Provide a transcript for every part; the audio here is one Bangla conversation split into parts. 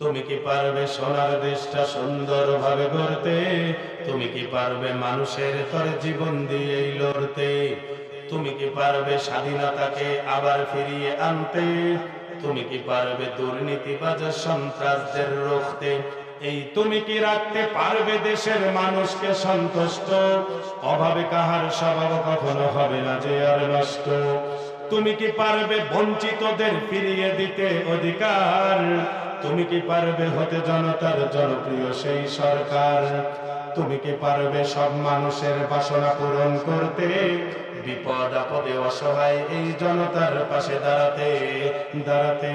তুমি কি পারবে সোনার দেশটা সুন্দরভাবে গড়তে? তুমি কি পারবে মানুষের তরে জীবন দিয়ে লড়তে? তুমি কি পারবে স্বাধীনতাকে আবার ফিরিয়ে আনতে? তুমি কি পারবে দুর্নীতিবাজ সন্ত্রাসদের রুখতে? এই তুমি কি রাখতে পারবে দেশের মানুষকে সন্তুষ্ট? অভাবে কাহার স্বভাব কখনো হবে না যে আর নষ্ট। তুমি কি পারবে বঞ্চিতদের ফিরিয়ে দিতে অধিকার? তুমি কি পারবে হতে জনতার জনপ্রিয় সেই সরকার? তুমি কি পারবে সব মানুষের বাসনা পূরণ করতে? বিপদ, আপদে অসহায় এই জনতার পাশে দাঁড়াতে দাঁড়াতে।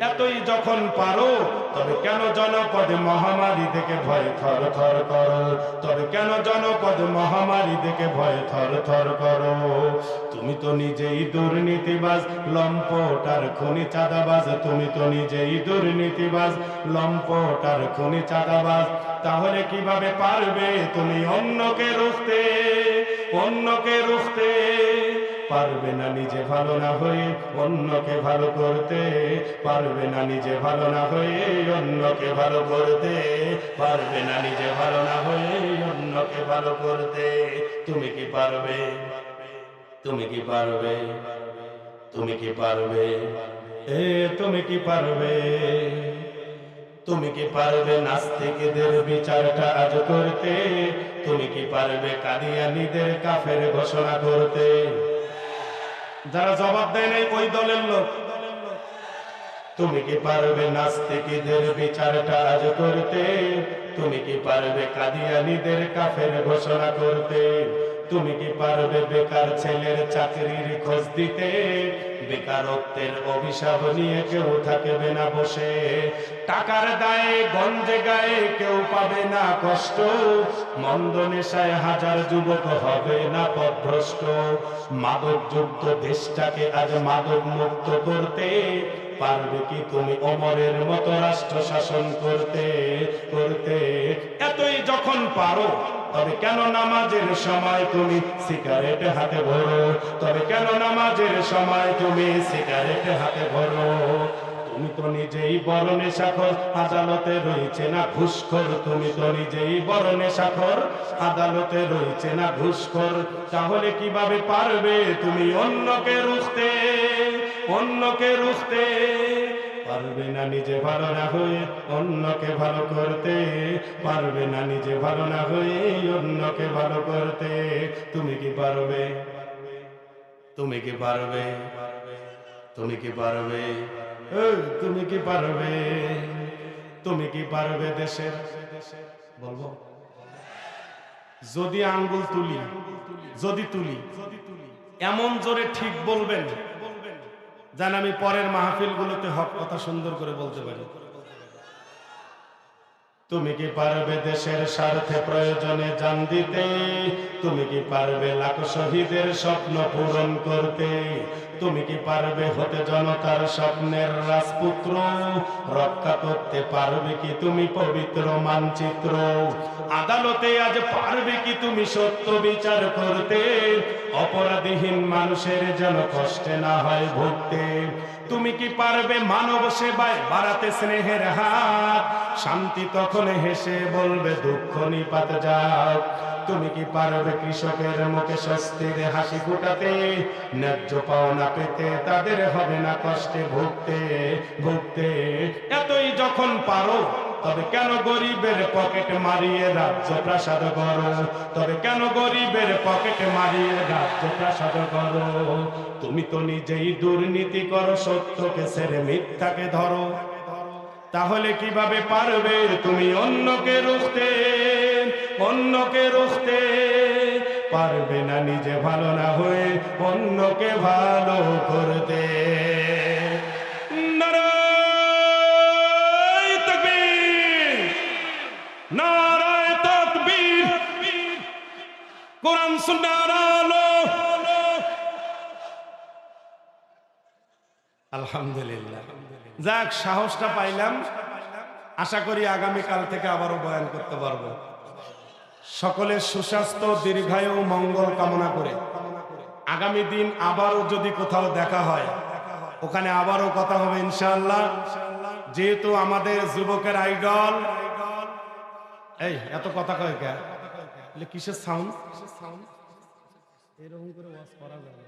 এতই যখন পারো, তবে কেন জনপদ মহামারী দেখে ভয় থর থর করো? তবে কেন জনপদ মহামারী দেখে ভয় থর থর করো? তুমি তো নিজেই দুর্নীতিবাজ, লম্পট আর খুনি চাঁদাবাজ। তুমি তো নিজেই দুর্নীতিবাজ, লম্পট আর খুনি চাঁদাবাজ। তাহলে কীভাবে পারবে তুমি অন্যকে রুখতে? অন্যকে রুখতে পারবে না নিজে ভালো না হয়ে অন্যকে ভালো করতে পারবে না নিজে ভালো না হয়ে অন্যকে ভালো করতে পারবে না নিজে ভালো না হয়ে অন্যকে ভালো করতে। তুমি কি পারবে? তুমি কি পারবে? তুমি কি পারবে? এ, তুমি কি পারবে? তুমি কি পারবে নাস্তিকদের বিচারটা আজ করতে? তুমি কি পারবে কাদিয়ানিদের কাফের ঘোষণা করতে? যারা জবাব দেয় নাই ওই দলের লোক। তুমি কি পারবে নাস্তিকদের বিচারটা আজ করতে? তুমি কি পারবে কাদিয়ানিদের কাফের ঘোষণা করতে? তুমি কি পারবে বেকার ছেলের চাকরির খোঁজ দিতে? বেকারত্বের অভিশাপ নিয়ে কেউ থাকবে না বসে। টাকার দায়ে গঞ্জে গায়ে কেউ পাবে না কষ্ট। মন্দ নেশায় হাজার যুবক হবে না পথভ্রষ্ট মাদক যুক্ত দেশটাকে আজ মাদক মুক্ত করতে পারবে কি তুমি অমরের মতো রাষ্ট্র শাসন করতে করতে? এতই যখন পারো তবে কেন নামাজের সময় তুমি সিগারেট হাতে ভরো? তবে কেন নামাজের সময় তুমি সিগারেট হাতে ভরো? তুমি তো নিজেই বড় নেশাখর, আদালতে রয়েছে না ঘুষখোর। তুমি তো নিজেই বড় নেশাখর, আদালতে রয়েছে না ঘুষখোর। তাহলে কীভাবে পারবে তুমি অন্যকে রুখতে? অন্যকে রুখতে? পারবে না নিজে ভালো না হয়ে অন্যকে ভালো করতে। পারবে না নিজে ভালো না হয়ে অন্যকে ভালো করতে। তুমি কি পারবে? তুমি কি পারবে? তুমি কি পারবে? তুমি কি পারবে? তুমি কি পারবে দেশের? বলব? যদি আঙ্গুল তুলি, যদি তুলি, এমন জোরে ঠিক বলবেন যেন আমি পরের মাহফিল গুলোতে হক কথা সুন্দর করে বলতে পারি। তুমি কি পারবে দেশের স্বার্থে প্রয়োজনে জান দিতে? তুমি কি পারবে লাখ শহীদের স্বপ্ন পূরণ করতে? তুমি কি পারবে হতে জনতার স্বপ্নের রাজপুত্র? রক্ষা করতে পারবে কি তুমি পবিত্র মানচিত্র? আদালতে আজ পারবে কি তুমি সত্য বিচার করতে? অপরাধীহীন মানুষের যেন কষ্টে না হয় ভুগতে। তুমি কি পারবে মানব সেবায় বাড়াতে স্নেহের হাত? শান্তি তখন হেসে বলবে, দুঃখ নিপাত যাও তুমি কি পারবে কৃষকের মুখে স্বস্তির হাসি ফুটাতে? ন্যায্য পাওনা পেতে তাদের হবে না কষ্টে ভুগতে ভুগতে। এতই যখন পারো, তবে কেন গরিবের পকেট মারিয়ে রাজ্য প্রাসাদ করো? তবে কেন গরিবের পকেট মারিয়ে রাজ্য প্রাসাদ করো? তুমি তো নিজেই দুর্নীতি করো, সত্যকে ছেড়ে মিথ্যাকে ধরো। তাহলে কীভাবে পারবে তুমি অন্যকে রুখতে? অন্যকে রুখতে পারবে না নিজে ভালো না হয়ে অন্যকে ভালো করতে। আলহামদুলিল্লাহ। যাক, সাহসটা পাইলাম। আশা করি আগামী কাল থেকে আবারও বয়ান করতে পারব। সকলের সুস্বাস্থ্য দীর্ঘায়ু মঙ্গল কামনা করে। আগামী দিন আবারও যদি কোথাও দেখা হয় ওখানে আবারও কথা হবে ইনশাল্লাহ যেহেতু আমাদের যুবকের আইডল। এই এত কথা কয় কে? কিসের সাউন্ড এরকম করে ওয়াজ যাবে করে।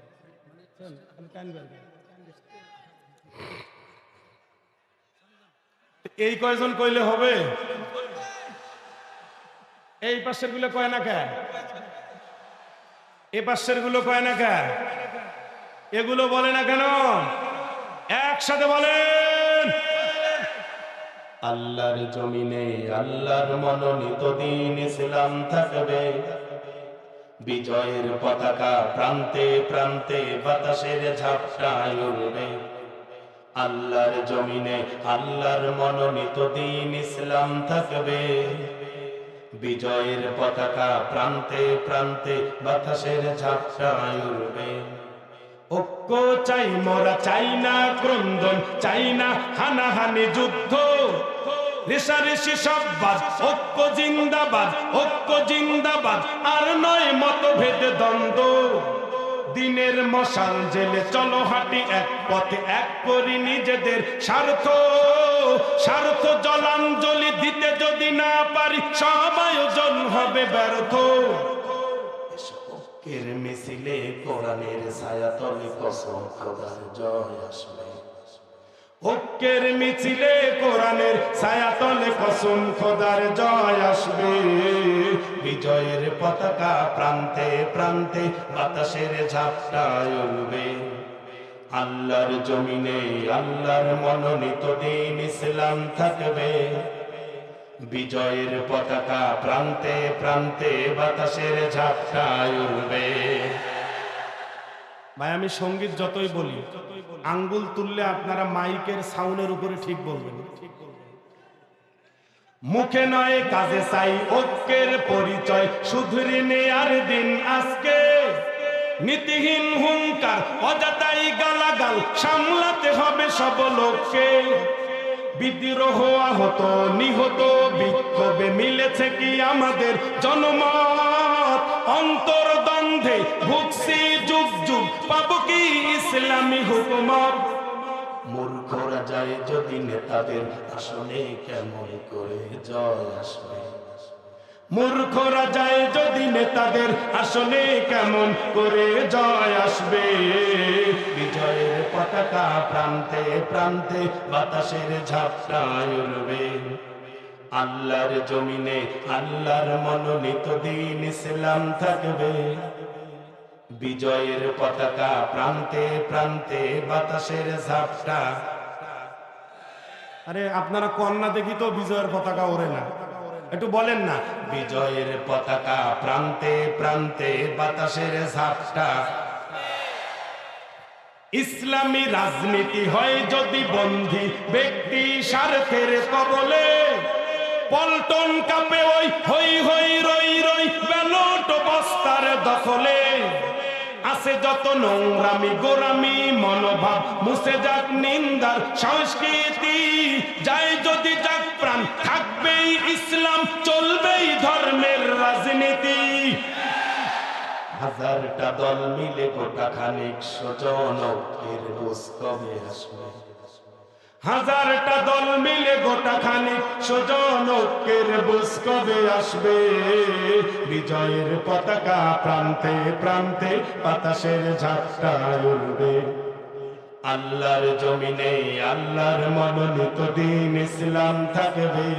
এই কয়জন কইলে হবে? এই পাশেরগুলো কয় না কে? এ পাশেরগুলো কয় না কে? এগুলো বলে না কেন? একসাথে বলেন। আল্লাহর জমিনে আল্লাহর মনোনীত দিন ইসলাম থাকবে। বিজয়ের পতাকা প্রান্তে প্রান্তে বাতাসের ঝাপটায় উড়বে। আল্লাহর জমিনে আল্লাহর মনোনীত দিন ইসলাম থাকবে। বিজয়ের পতাকা প্রান্তে প্রান্তে বাতাসের ঝাপটায় ঐক্য চাই, মোরা চাই না ক্রন্দন, চাই না হানাহানি যুদ্ধ। ঐক্য জিন্দাবাদ ঐক্য জিন্দাবাদ, আর নয় মতভেদ দ্বন্দ্ব। দিনের মশাল জেলে চলো হাঁটি এক পথে, এক করি নিজেদের স্বার্থ। স্বার্থ জলাঞ্জলি দিতে যদি না পারি সব হবে ব্যর্থ। ঐক্যের মিছিলে কোরআনের কসম খোদার জয় আসবে। মিছিলে কোরআনের কসম খোদার জয় আসবে। বিজয়ের পতাকা প্রান্তে প্রান্তে বাতাসের ঝাপটায় উড়বে। আল্লাহর জমিনে আল্লাহর মনোনীত দিন ইসলাম থাকবে। বিজয়ের পতাকা প্রান্তে প্রান্তে বাতাসের ঝাপটায় উড়বে। ভাই, আমি সংগীত যতই বলি, আঙ্গুল তুললে আপনারা মাইকের সাউন্ডের উপরে ঠিক বলবেন। মুখে নয়, কাজে চাই ঐক্যের পরিচয়, শুধুরে নেয়ার দিন আজকে। নীতিহীন হুঙ্কার অজাতাই গালাগাল সামলাতে হবে সব লোককে। বিদ্রোহ আহত, নিহত, বিক্ষোভে মিলেছে কি আমাদের জনমত? অন্তর্দ্বন্দ্বে ভুগছি যুগ যুগ, পাবো কি ইসলামী হুকুমত? মূর্খরা যায় যদি নেতাদের আসনে কেমন করে জয় আসবে? মূর্খরা যায় যদি নেতাদের আসনে কেমন করে জয় আসবে? বিজয়ের পতাকা প্রান্তে প্রান্তে বাতাসের ঝাপটায় উড়বে। আল্লাহর জমিনে আল্লাহর মনোনীত দিন ইসলাম থাকবে। বিজয়ের পতাকা প্রান্তে প্রান্তে বাতাসের ঝাপটা। আরে আপনারা কন্যা দেখি তো বিজয়ের পতাকা ওড়ে না। একটু বলেন না। বিজয়ের পতাকা প্রান্তে প্রান্তে বাতাসের ঝাপটা। ইসলামী রাজনীতি হয় যদি বন্ধি ব্যক্তি স্বার্থের কবলে। পল্টন কাপে ওই হই হই রই রই ব্যালট বস্তার দখলে। আছে যত নোংরামি গোরামি মনোভাব, মুছে যাক নিন্দার সংস্কৃতি। যাই যদি থাকবেই ইসলাম চলবেই ধর্মের রাজনীতি। হাজারটা দল মিলে গোটা খানিক সজন ঐক্যের বুঝ কবে আসবে। হাজারটা দল মিলে গোটা খানিক সজন ঐক্যের বুঝ কবে আসবে। বিজয়ের পতাকা প্রান্তে প্রান্তে বাতাসের ঝাপটা উড়বে। আল্লাহর জমিনে, আল্লাহর মনোনীত দিন ইসলাম থাকবে।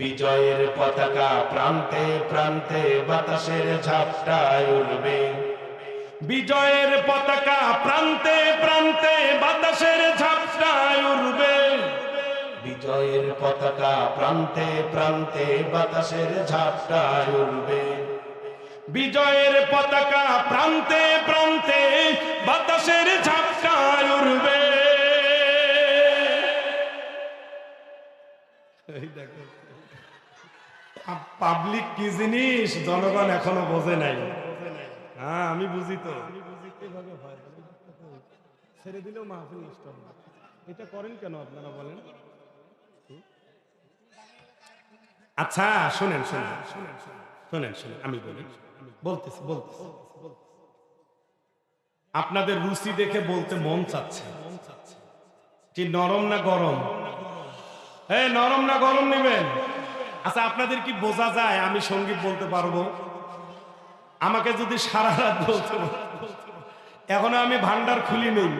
বিজয়ের পতাকা প্রান্তে প্রান্তে বাতাসের ঝাপটায় উড়বে। বিজয়ের পতাকা প্রান্তে প্রান্তে বাতাসের ঝাপটায় উড়বে। বিজয়ের পতাকা প্রান্তে প্রান্তে বাতাসের ঝাপটায় উড়বে। বিজয়ের পতাকা প্রান্তে প্রান্তে বাতাসের ঝাপটায় উড়বে। পাবলিক কি জিনিস? জনগণ এখনও বোঝে নাই। হ্যাঁ আমি বুঝি তো। ছেড়ে দিলেও মাহফিল নষ্ট হবে। এটা করেন কেন আপনারা বলেন? আচ্ছা শোনেন শোনেন শোনেন শোনেন শোনেন আমি বলি। বলতেছি বলতেছি। আপনাদের রুচি দেখে বলতে মন চাচ্ছে। কি নরম না গরম? নরম না গরম নেবেন? আচ্ছা আপনাদের কি বোঝা যায় আমি সংগীত বলতে পারব? আমাকে যদি সারা রাত বলতে এখনও আমি ভান্ডার খুলি নেই।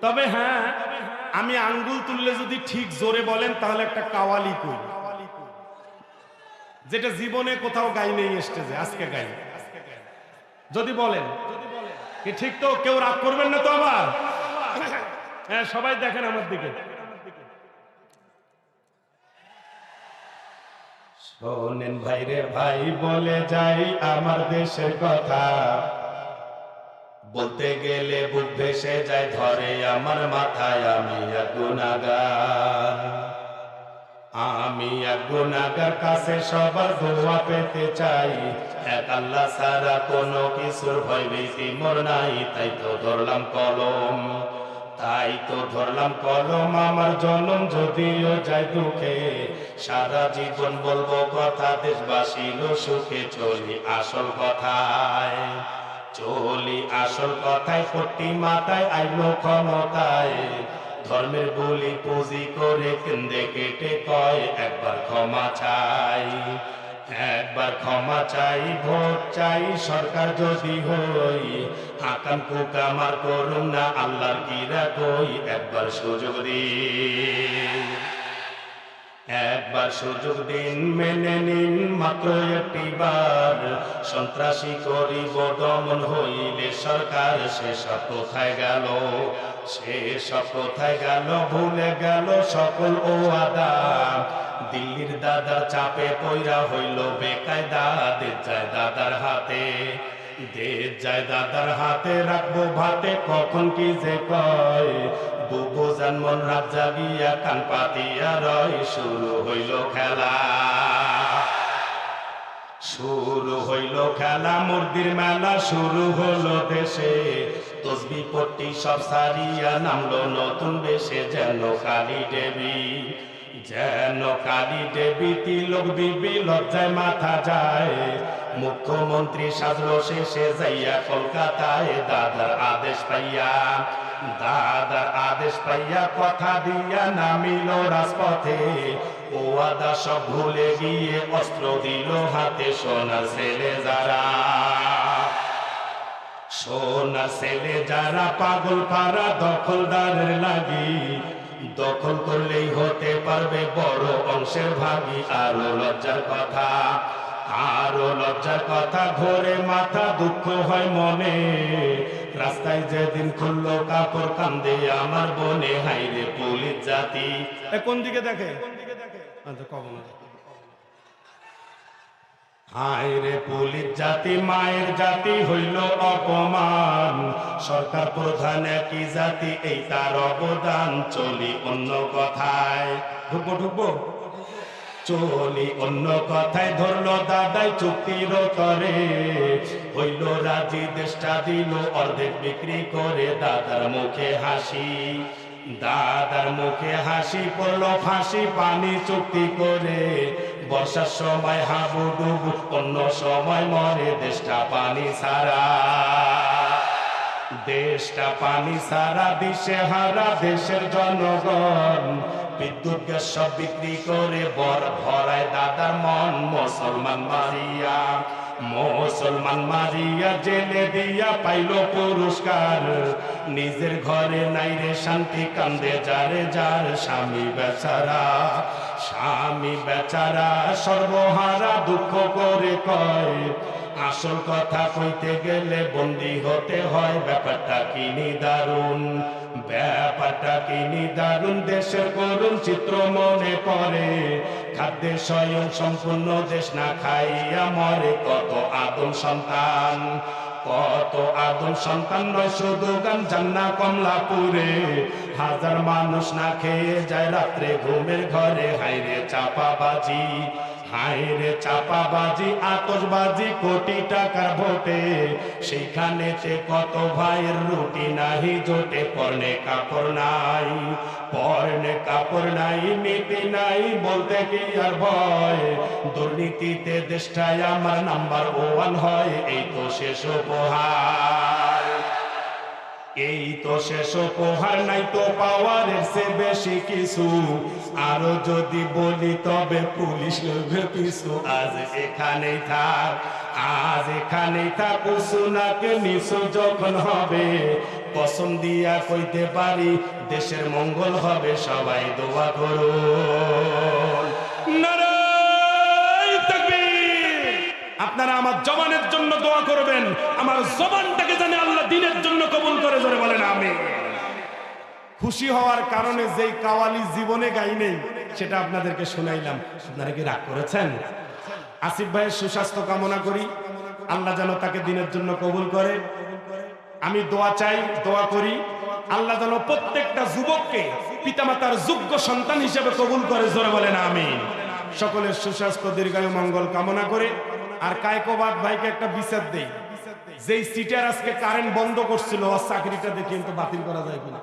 তবে হ্যাঁ আমি আঙ্গুল তুললে যদি ঠিক জোরে বলেন, তাহলে একটা কাওয়ালি কই? যেটা জীবনে কোথাও গাই নেই স্টেজে, আজকে গাই। যদি বলেন। ঠিক তো? কেউ রাগ করবেন না তো আবার? হ্যাঁ সবাই দেখেন আমার দিকে। শোনেন ভাইরে ভাই, বলে যাই আমার দেশের কথা। বলতে গেলে বুক ভেসে যায় ধরে আমার মাথায়, আমি এক গুনাগার আমি এক গুনাগার কাছে সবার দোয়া পেতে চাই। এক আল্লাহ ছাড়া কোনো কিছুর ভয় ভীতি মোর নাই, তাই তো ধরলাম কলম। তাই তো ধরলাম কলম, আমার জনম যদিও যায় দুঃখে। সারা জীবন বলব কথা দেশবাসীর সুখে চলি আসল কথায়। চলি আসল কথায়, পট্টি মাথায় আইলো ক্ষমতায়। ধর্মের বলি পুঁজি করে কেন্দ্রে কেটে কয়, একবার ক্ষমা চাই। একবার ক্ষমা চাই, ভোট চাই, সরকার যদি হই আকাম কুকামার করুন না, আল্লাহর কিরা কই? একবার সুযোগ দিন। একবার সুযোগ দিন, মেনে নিন, মাত্র একটি বার। সন্ত্রাসী করিব দমন হইলে সরকার সেসব কোথায় গেল? সেসব কোথায় গেল, ভুলে গেল সকল ও আদা। দিল্লির দাদার চাপে পয়রা হইল বেকায়দা দে যায় দাদার হাতে। দে যায় দাদার হাতে, রাখব ভাতে, কখন কি যে কয়। বুবু জানমন রাত জাগিয়া কান পাতিয়া রয়, শুরু হইল খেলা। শুরু হইল খেলা, মুরদির মেলা শুরু হলো দেশে। তসবি পট্টি সব সারিয়া নামলো, নতুন বেশে যেন কালী দেবী, যেন কালী দেবী তিলক লজ্জায় মাথা যায়। মুখ্যমন্ত্রী সাজলো শেষে যাইয়া কলকাতায়, দাদার আদেশ পাইয়া, দাদার আদেশ পাইয়া কথা দিয়া নামিল রাজপথে। ও আদা সব ভুলে গিয়ে অস্ত্র দিল হাতে সোনার ছেলে যারা। সোনার ছেলে যারা পাগল পাড়া দখলদারের লাগি। দখল করলেই হতে পারবে বড় অংশের ভাগি। আরও লজ্জার কথা আরও লজ্জার কথা ঘোরে মাথা দুঃখ হয় মনে। রাস্তায় যেদিন খুললো কাপড় কান্দে আমার বনে হাইরে পুলিশ জাতি। এ কোন দিকে দেখে? আচ্ছা কখন হায় পুলিশ জাতি, মায়ের জাতি হইল অপমান। সরকার প্রধান একই জাতি, এই তার অবদান। চলি অন্য কথায়। ঢুকবো ঢুকবো? চলি অন্য কথায়। ধরলো দাদাই চুক্তির তরে। হইল রাজি, দেশটা দিল, অর্ধেক বিক্রি করে দাদার মুখে হাসি। দাদার মুখে হাসি, পড়ল ফাঁসি, পানি চুক্তি করে। বর্ষার সময় হাবু ডুবু, অন্য সময় মরে দেশটা পানি ছাড়া। দেশটা পানি সারা দিশে হারা দেশের জনগণ। বিদ্যুৎ, গ্যাস সব বিক্রি করে বর ভরায় দাদার মন। মুসলমান মারিয়া মুসলমান মারিয়া জেলে দিয়া পাইল পুরস্কার। নিজের ঘরে নাই রে শান্তি, কান্দে যারে যার স্বামী বেচারা। স্বামী বেচারা সর্বহারা দুঃখ করে কয়, আসল কথা কইতে গেলে বন্দি হতে হয়, ব্যাপারটা কিনি দারুণ ব্যাপারটা কিনি দারুণ দেশের করুন চিত্র মনে পড়ে, খাদ্যে স্বয়ং সম্পূর্ণ দেশ না খাইয়া মরে কত আদম সন্তান। কত আদম সন্তান শুধু গান জান্না কমলাপুরে। হাজার মানুষ না খেয়ে যায় রাত্রে ঘুমের ঘরে হাইরে চাপাবাজি। চাপাবাজি আতসবাজি কোটি টাকার ভোটে। কত ভাইয়ের রুটি নাহি, জোটে পরনে কাপড় নাই। পরনে কাপড় নাই নীতি নাই, বলতে কি আর ভয়? দুর্নীতিতে দেশটায় আমার নাম্বার ওয়ান হয়, এই তো শেষ উপহার। এই তো শেষ উপহার নাই তো পাওয়ারের সে বেশি কিছু। আরও যদি বলি তবে পুলিশ লইবে পিছু। আজ এখানেই থাক, আজ এখানেই থাক সুনাকে নিশু যখন হবে, কসম দিয়া কইতে পারি দেশের মঙ্গল হবে, সবাই দোয়া নারায় আপনারা আমার জবানের জন্য দোয়া করবেন, আমার জবানটাকে জানে দিনের জন্য কবুল করে জোরে বলেন আমি খুশি হওয়ার কারণে যেই কাওয়ালি জীবনে গাই নেই, সেটা আপনাদেরকে শোনাইলাম। আপনারা কি রাগ করেছেন? আসিফ ভাইয়ের সুস্বাস্থ্য কামনা করি। আল্লাহ যেন তাকে দিনের জন্য কবুল করে। আমি দোয়া চাই, দোয়া করি, আল্লাহ যেন প্রত্যেকটা যুবককে পিতামাতার যোগ্য সন্তান হিসেবে কবুল করে, জোরে বলেন আমি সকলের সুস্বাস্থ্য, দীর্ঘায়ু, মঙ্গল কামনা করে। আর কায়কোবাদ ভাইকে একটা বিচার দেই। যেই সিটার আজকে কারেন্ট বন্ধ করছিল চাকরিটা দেখে কিন্তু বাতিল করা যায় কিনা।